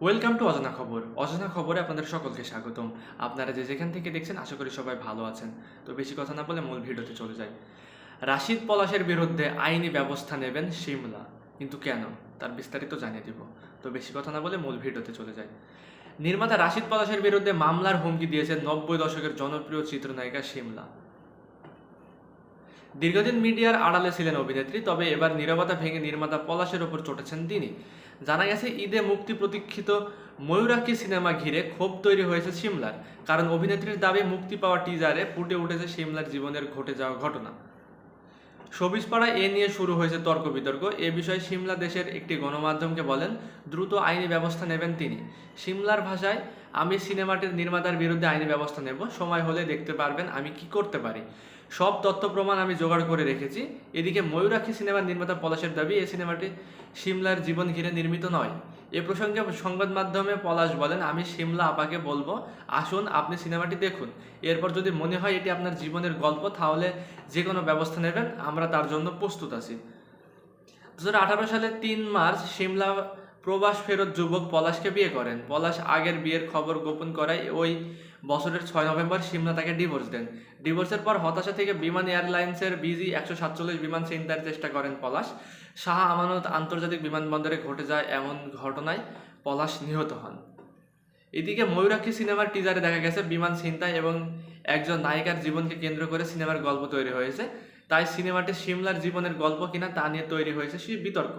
Welcome to অজানা খবর। অজানা খবরে আপনাদের সকলকে স্বাগতম। আপনারা যে যেখান থেকে দেখছেন, আশা করি সবাই ভালো আছেন। তো বেশি কথা না বলে মূল ভিডিওতে চলে যাই। রাশিদ পলাশের বিরুদ্ধে আইনি ব্যবস্থা নেবেন সিমলা। কিন্তু কেন? তার বিস্তারিত জানিয়ে দিব। তো বেশি কথা না বলে মূল ভিডিওতে চলে যাই। নির্মাতা রাশিদ পলাশের বিরুদ্ধে মামলার হুমকি দিয়েছেন নব্বই দশকের জনপ্রিয় চিত্রনায়িকা সিমলা। দীর্ঘদিন মিডিয়ার আড়ালে ছিলেন অভিনেত্রী, তবে এবার নীরবতা ভেঙে নির্মাতা পলাশের ওপর চটেছেন তিনি। জানা গেছে, ঈদে মুক্তি প্রতীক্ষিত ময়ূরাক্ষী সিনেমা ঘিরে ক্ষোভ তৈরি হয়েছে সিমলার, কারণ অভিনেত্রীর দাবি, মুক্তি পাওয়া টিজারে ফুটে উঠেছে সিমলার জীবনের ঘটে যাওয়া ঘটনা। সবিজপাড়া এ নিয়ে শুরু হয়েছে তর্ক বিতর্ক। এ বিষয়ে সিমলা দেশের একটি গণমাধ্যমকে বলেন, দ্রুত আইনি ব্যবস্থা নেবেন তিনি। সিমলার ভাষায় আমি সিনেমাটির নির্মাতার বিরুদ্ধে আইনি ব্যবস্থা নেব, সময় হলে দেখতে পারবেন আমি কি করতে পারি। সব তথ্য প্রমাণ আমি জোগাড় করে রেখেছি। এদিকে ময়ূরাক্ষী সিনেমার নির্মাতা পলাশের দাবি এই সিনেমাটি সিমলার জীবন ঘিরে নির্মিত নয়। এ প্রসঙ্গে সংবাদ মাধ্যমে পলাশ বলেন, আমি সিমলা আপাকে বলব, আসুন আপনি সিনেমাটি দেখুন। এরপর যদি মনে হয় এটি আপনার জীবনের গল্প, তাহলে যে কোনো ব্যবস্থা নেবেন, আমরা তার জন্য প্রস্তুত আছি। দু হাজার আঠারো সালে তিন মার্চ সিমলা প্রবাস ফেরত যুবক পলাশকে বিয়ে করেন। পলাশ আগের বিয়ের খবর গোপন করায় ওই বছরের ছয় নভেম্বর সিমলা তাকে ডিভোর্স দেন। ডিভোর্সের পর হতাশা থেকে বিমান এয়ারলাইন্সের বিজি একশো সাতচল্লিশ বিমান ছিনতাইয়ের চেষ্টা করেন পলাশ। শাহ আমানত আন্তর্জাতিক বিমানবন্দরে ঘটে যায় এমন ঘটনায় পলাশ নিহত হন। এদিকে ময়ূরাক্ষী সিনেমার টিজারে দেখা গেছে বিমান ছিনতাই এবং একজন নায়িকার জীবনকে কেন্দ্র করে সিনেমার গল্প তৈরি হয়েছে। তাই সিনেমাটি সিমলার জীবনের গল্প কিনা তা নিয়ে তৈরি হয়েছে সেই বিতর্ক।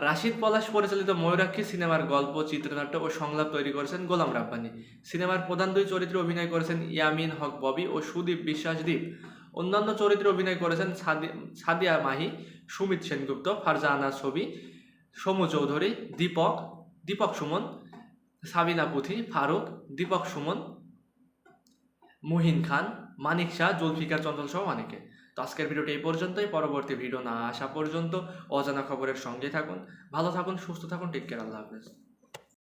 রাশিদ পলাশ পরিচালিত ময়ূরাক্ষী সিনেমার গল্প, চিত্রনাট্য ও সংলাপ তৈরি করেছেন গোলাম রাব্বানি। সিনেমার প্রধান দুই চরিত্রে অভিনয় করেছেন ইয়ামিন হক ববি ও সুদীপ বিশ্বাস দীপ অন্যান্য চরিত্রে অভিনয় করেছেন সাদি- সাদিয়া মাহি, সুমিত সেনগুপ্ত, ফারজানা ছবি, সমু চৌধুরী, দীপক দীপক সুমন, সাবিনা পুথি, ফারুক, দীপক সুমন মুহিন খান, মানিক শাহ, জুলফিকার চঞ্চল সহ অনেকে। তো আজকের ভিডিওটি এই পর্যন্তই। পরবর্তী ভিডিও না আসা পর্যন্ত অজানা খবরের সঙ্গে থাকুন। ভালো থাকুন, সুস্থ থাকুন। টেক কেয়ার আল্লাহ হাফেজ।